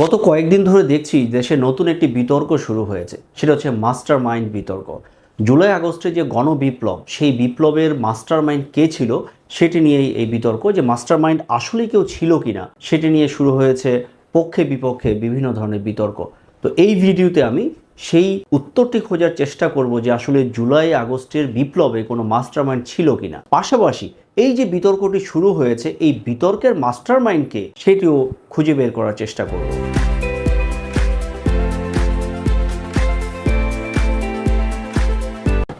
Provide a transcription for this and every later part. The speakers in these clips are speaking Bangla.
গত কয়েকদিন ধরে দেখছি দেশে নতুন একটি বিতর্ক শুরু হয়েছে। সেটা হচ্ছে মাস্টার মাইন্ড বিতর্ক। জুলাই আগস্টে যে গণবিপ্লব, সেই বিপ্লবের মাস্টার মাইন্ড কে ছিল সেটি নিয়েই এই বিতর্ক যে মাস্টার মাইন্ড আসলে কেউ ছিল কি না সেটি নিয়ে শুরু হয়েছে পক্ষে বিপক্ষে বিভিন্ন ধরনের বিতর্ক। তো এই ভিডিওতে আমি সেই উত্তরটি খোঁজার চেষ্টা করব যে আসলে জুলাই আগস্টের বিপ্লবে কোনো মাস্টারমাইন্ড ছিল কিনা। পাশাপাশি এই যে বিতর্কটি শুরু হয়েছে, এই বিতর্কের মাস্টার মাইন্ডকে সেটিও খুঁজে বের করার চেষ্টা করব।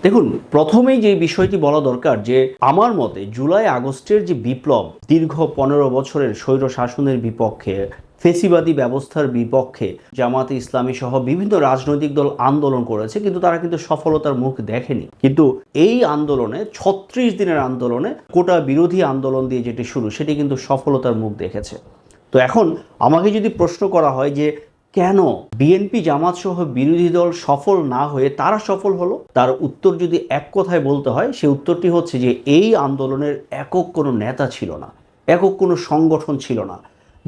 দেখুন, প্রথমেই যে বিষয়টি বলা দরকার যে আমার মতে জুলাই আগস্টের যে বিপ্লব দীর্ঘ পনেরো বছরের স্বৈর শাসনের বিপক্ষে ফেসিবাদী ব্যবস্থার বিপক্ষে জামাতে ইসলামী সহ বিভিন্ন রাজনৈতিক দল আন্দোলন করেছে, কিন্তু তারা কিন্তু সফলতার মুখ দেখেনি। কিন্তু এই আন্দোলনে, ছত্রিশ দিনের আন্দোলনে কোটা বিরোধী আন্দোলন দিয়ে যেটি শুরু, সেটি কিন্তু সফলতার মুখ দেখেছে। তো এখন আমাকে যদি প্রশ্ন করা হয় যে কেন বিএনপি জামাত সহ বিরোধী দল সফল না হয়ে তারা সফল হলো? তার উত্তর যদি এক কথায় বলতে হয়, সে উত্তরটি হচ্ছে যে এই আন্দোলনের একক কোনো নেতা ছিল না, একক কোনো সংগঠন ছিল না।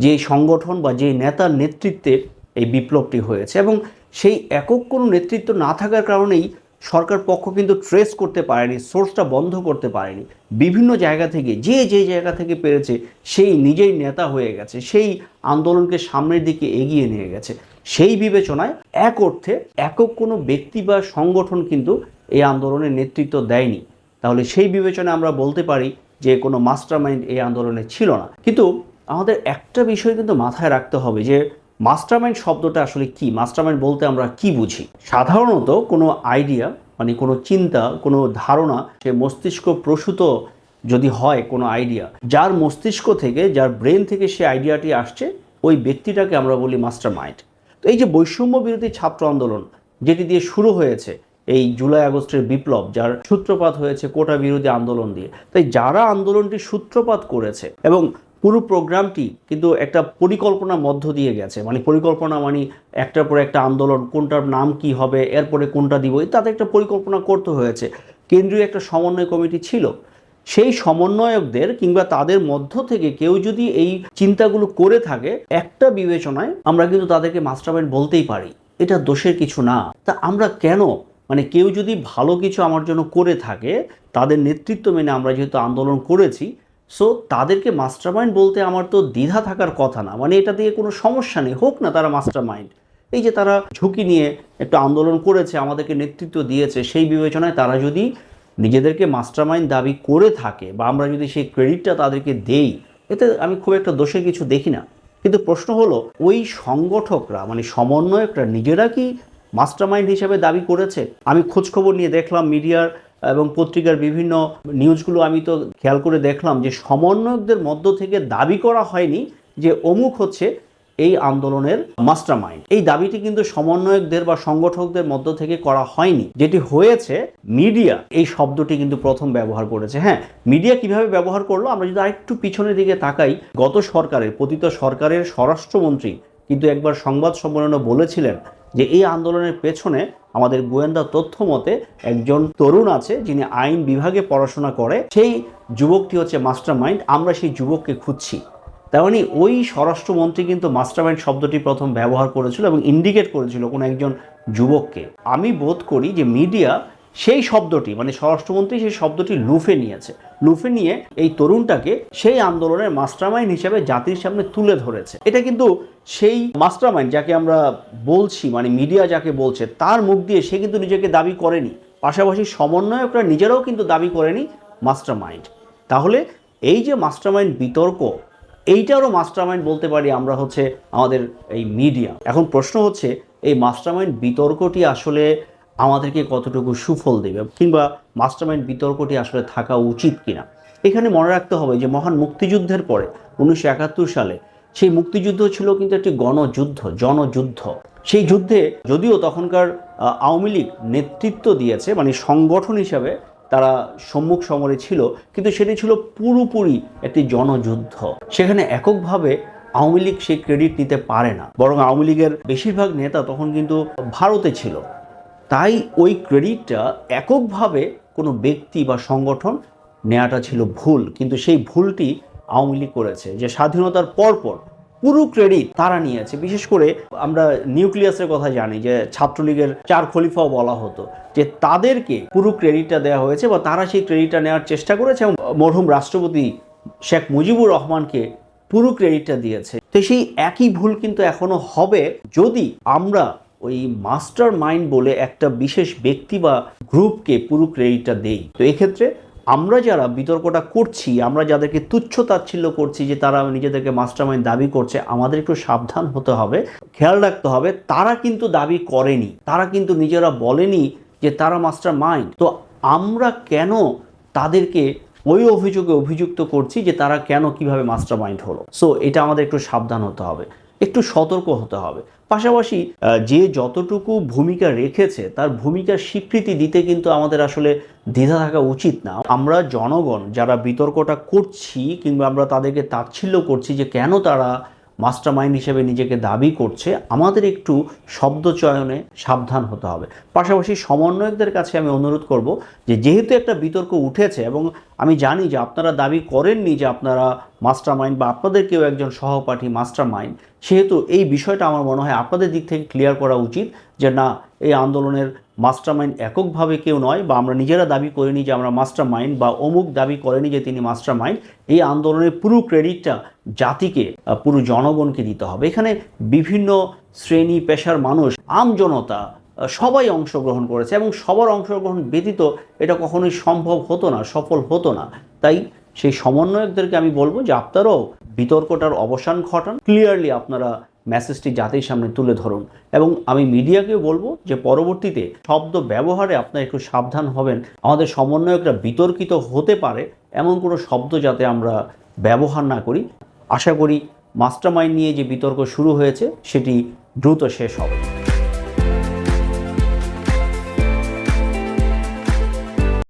যে সংগঠন বা যে নেতার নেতৃত্বে এই বিপ্লবটি হয়েছে এবং সেই একক কোনো নেতৃত্ব না থাকার কারণেই সরকার পক্ষ কিন্তু ট্রেস করতে পারেনি, সোর্সটা বন্ধ করতে পারেনি। বিভিন্ন জায়গা থেকে, যে যে জায়গা থেকে পেরেছে, সেই নিজেই নেতা হয়ে গেছে, সেই আন্দোলনকে সামনের দিকে এগিয়ে নিয়ে গেছে। সেই বিবেচনায় এক অর্থে একক কোনো ব্যক্তি বা সংগঠন কিন্তু এই আন্দোলনের নেতৃত্ব দেয়নি। তাহলে সেই বিবেচনায় আমরা বলতে পারি যে কোনো মাস্টার মাইন্ড এই আন্দোলনে ছিল না। কিন্তু আমাদের একটা বিষয় কিন্তু মাথায় রাখতে হবে যে মাস্টারমাইন্ড শব্দটা আসলে কি? মাস্টারমাইন্ড বলতে আমরা কি বুঝি? সাধারণত কোনো আইডিয়া মানে কোনো চিন্তা, কোনো ধারণা সে মস্তিষ্ক প্রসূত যদি হয় কোনো আইডিয়া, যার মস্তিষ্ক থেকে, যার ব্রেন থেকে সে আইডিয়াটি আসছে, ওই ব্যক্তিটাকে আমরা বলি মাস্টার মাইন্ড তো এই যে বৈষম্য বিরোধী ছাত্র আন্দোলন, যেটি দিয়ে শুরু হয়েছে এই জুলাই আগস্টের বিপ্লব, যার সূত্রপাত হয়েছে কোটা বিরোধী আন্দোলন দিয়ে, তাই যারা আন্দোলনটি সূত্রপাত করেছে এবং প্রোগ্রামটি কিন্তু একটা পরিকল্পনার মধ্য দিয়ে গেছে। মানে পরিকল্পনা মানে একটার পর একটা আন্দোলন, কোনটার নাম কি হবে, এরপরে কোনটা দিব তাতে একটা পরিকল্পনা করতে হয়েছে। কেন্দ্রীয় একটা সমন্বয় কমিটি ছিল। সেই সমন্বয়কদের কিংবা তাদের মধ্য থেকে কেউ যদি এই চিন্তাগুলো করে থাকে, একটা বিবেচনায় আমরা কিন্তু তাদেরকে মাস্টারমাইন্ড বলতেই পারি। এটা দোষের কিছু না। তা আমরা কেন? মানে কেউ যদি ভালো কিছু আমার জন্য করে থাকে, তাদের নেতৃত্ব মেনে আমরা যেহেতু আন্দোলন করেছি সো তাদেরকে মাস্টারমাইন্ড বলতে আমার তো দ্বিধা থাকার কথা না। মানে এটা দিয়ে কোনো সমস্যা নেই। হোক না তারা মাস্টারমাইন্ড এই যে তারা ঝুঁকি নিয়ে একটু আন্দোলন করেছে, আমাদেরকে নেতৃত্ব দিয়েছে, সেই বিবেচনায় তারা যদি নিজেদেরকে মাস্টারমাইন্ড দাবি করে থাকে বা আমরা যদি সেই ক্রেডিটটা তাদেরকে দেই, এতে আমি খুব একটা দোষে কিছু দেখি না। কিন্তু প্রশ্ন হলো, ওই সংগঠকরা মানে সমন্বয়করা নিজেরা কি মাস্টারমাইন্ড হিসাবে দাবি করেছে? আমি খোঁজখবর নিয়ে দেখলাম মিডিয়ার এবং পত্রিকার বিভিন্ন নিউজগুলো আমি তো খেয়াল করে দেখলাম যে সমন্বয়কদের মধ্য থেকে দাবি করা হয়নি যে অমুক হচ্ছে এই আন্দোলনের মাস্টার মাইন্ড এই দাবিটি কিন্তু সমন্বয়কদের বা সংগঠকদের মধ্য থেকে করা হয়নি। যেটি হয়েছে মিডিয়া। এই শব্দটি কিন্তু প্রথম ব্যবহার করেছে। হ্যাঁ মিডিয়া কীভাবে ব্যবহার করল? আমরা যদি আরেকটু পিছনের দিকে তাকাই, গত সরকারের, পতিত সরকারের স্বরাষ্ট্রমন্ত্রী কিন্তু একবার সংবাদ সম্মেলনে বলেছিলেন যে এই আন্দোলনের পেছনে আমাদের গোয়েন্দা তথ্য মতে একজন তরুণ আছে যিনি আইন বিভাগে পড়াশোনা করে, সেই যুবকটি হচ্ছে মাস্টার মাইন্ড আমরা সেই যুবককে খুঁজছি। তার মানে ওই স্বরাষ্ট্রমন্ত্রী কিন্তু মাস্টার মাইন্ড শব্দটি প্রথম ব্যবহার করেছিল এবং ইন্ডিকেট করেছিল কোনো একজন যুবককে। আমি বোধ করি যে মিডিয়া সেই শব্দটি মানে স্বরাষ্ট্রমন্ত্রী সেই শব্দটি লুফে নিয়েছে। লুফে নিয়ে এই তরুণটাকে সেই আন্দোলনের মাস্টারমাইন্ড হিসেবে জাতির সামনে তুলে ধরেছে। এটা কিন্তু সেই মাস্টারমাইন্ড যাকে আমরা বলছি মানে মিডিয়া যাকে বলছে, তার মুখ দিয়ে সে কিন্তু নিজেকে দাবি করেনি। পাশাপাশি সমন্বয়করা নিজেরাও কিন্তু দাবি করেনি মাস্টারমাইন্ড। তাহলে এই যে মাস্টারমাইন্ড বিতর্ক, এইটারও মাস্টারমাইন্ড বলতে পারি আমরা হচ্ছে আমাদের এই মিডিয়া। এখন প্রশ্ন হচ্ছে, এই মাস্টারমাইন্ড বিতর্কটি আসলে আমাদেরকে কতটুকু সুফল দেবে কিংবা মাস্টারমাইন্ড বিতর্কটি আসলে থাকা উচিত কিনা? এখানে মনে রাখতে হবে যে মহান মুক্তিযুদ্ধের পরে উনিশশো একাত্তর সালে সেই মুক্তিযুদ্ধ ছিল কিন্তু একটি গণযুদ্ধ, জনযুদ্ধ। সেই যুদ্ধে যদিও তখনকার আওয়ামী লীগ নেতৃত্ব দিয়েছে মানে সংগঠন হিসাবে তারা সম্মুখ সমরে ছিল, কিন্তু সেটি ছিল পুরোপুরি একটি জনযুদ্ধ। সেখানে এককভাবে আওয়ামী লীগ সেই ক্রেডিট নিতে পারে না। বরং আওয়ামী লীগের বেশিরভাগ নেতা তখন কিন্তু ভারতে ছিল। তাই ওই ক্রেডিটটা এককভাবে কোনো ব্যক্তি বা সংগঠন নেওয়াটা ছিল ভুল। কিন্তু সেই ভুলটি আওয়ামী লীগ করেছে যে স্বাধীনতার পরপর পুরো ক্রেডিট তারা নিয়েছে। বিশেষ করে আমরা নিউক্লিয়াসের কথা জানি যে ছাত্রলীগের চার খলিফাও বলা হতো যে তাদেরকে পুরো ক্রেডিটটা দেওয়া হয়েছে বা তারা সেই ক্রেডিটটা নেওয়ার চেষ্টা করেছে এবং মরহুম রাষ্ট্রপতি শেখ মুজিবুর রহমানকে পুরো ক্রেডিটটা দিয়েছে। তো সেই একই ভুল কিন্তু এখনও হবে যদি আমরা ওই মাস্টার মাইন্ড বলে একটা বিশেষ ব্যক্তি বা গ্রুপকে পুরো ক্রেডিটটা দেই। তো এক্ষেত্রে আমরা যারা বিতর্কটা করছি, আমরা যাদেরকে তুচ্ছ তাচ্ছিল্য করছি যে তারা নিজেদেরকে মাস্টার মাইন্ড দাবি করছে, আমাদের একটু সাবধান হতে হবে, খেয়াল রাখতে হবে, তারা কিন্তু দাবি করেনি, তারা কিন্তু নিজেরা বলেনি যে তারা মাস্টার মাইন্ড তো আমরা কেন তাদেরকে ওই অভিযোগে অভিযুক্ত করছি যে তারা কেন কীভাবে মাস্টার মাইন্ড হলো? সো এটা আমাদের একটু সাবধান হতে হবে। একটু সতর্ক হতে হবে। পাশাপাশি যে যতটুকু ভূমিকা রেখেছে, তার ভূমিকার স্বীকৃতি দিতে কিন্তু আমাদের আসলে দ্বিধা থাকা উচিত না। আমরা জনগণ, যারা বিতর্কটা করছি কিংবা আমরা তাদেরকে তাচ্ছিল্য করছি যে কেন তারা মাস্টার মাইন্ড হিসেবে নিজেকে দাবি করছে, আমাদের একটু শব্দ চয়নে সাবধান হতে হবে। পাশাপাশি সমন্বয়কদের কাছে আমি অনুরোধ করব যে, যেহেতু একটা বিতর্ক উঠেছে এবং আমি জানি যে আপনারা দাবি করেননি যে আপনারা মাস্টার মাইন্ড বা আপনাদের কেউ একজন সহপাঠী মাস্টার মাইন্ড সেহেতু এই বিষয়টা আমার মনে হয় আপনাদের দিক থেকে ক্লিয়ার করা উচিত যে, না এই আন্দোলনের মাস্টার মাইন্ড এককভাবে কেউ নয় বা আমরা নিজেরা দাবি করিনি যে আমরা মাস্টার মাইন্ড বা অমুক দাবি করেনি যে তিনি মাস্টার মাইন্ড এই আন্দোলনের পুরো ক্রেডিটটা জাতিকে পুরো জনগণকে দিতে হবে। এখানে বিভিন্ন শ্রেণি, পেশার মানুষ, আম জনতা সবাই অংশগ্রহণ করেছে এবং সবার অংশগ্রহণ ব্যতীত এটা কখনোই সম্ভব হতো না, সফল হতো না। তাই সেই সমন্বয়কদেরকে আমি বলব যে আপনারাও বিতর্কটার অবসান ঘটান। ক্লিয়ারলি আপনারা মেসেজটি জাতির সামনে তুলে ধরুন। এবং আমি মিডিয়াকে বলব যে পরবর্তীতে শব্দ ব্যবহারে আপনার একটু সাবধান হবেন। আমাদের সমন্বয়করা বিতর্কিত হতে পারে, এমন কোনো শব্দ যাতে আমরা ব্যবহার না করি। আশা করি মাস্টার মাইন্ড নিয়ে যে বিতর্ক শুরু হয়েছে, সেটি দ্রুত শেষ হবে।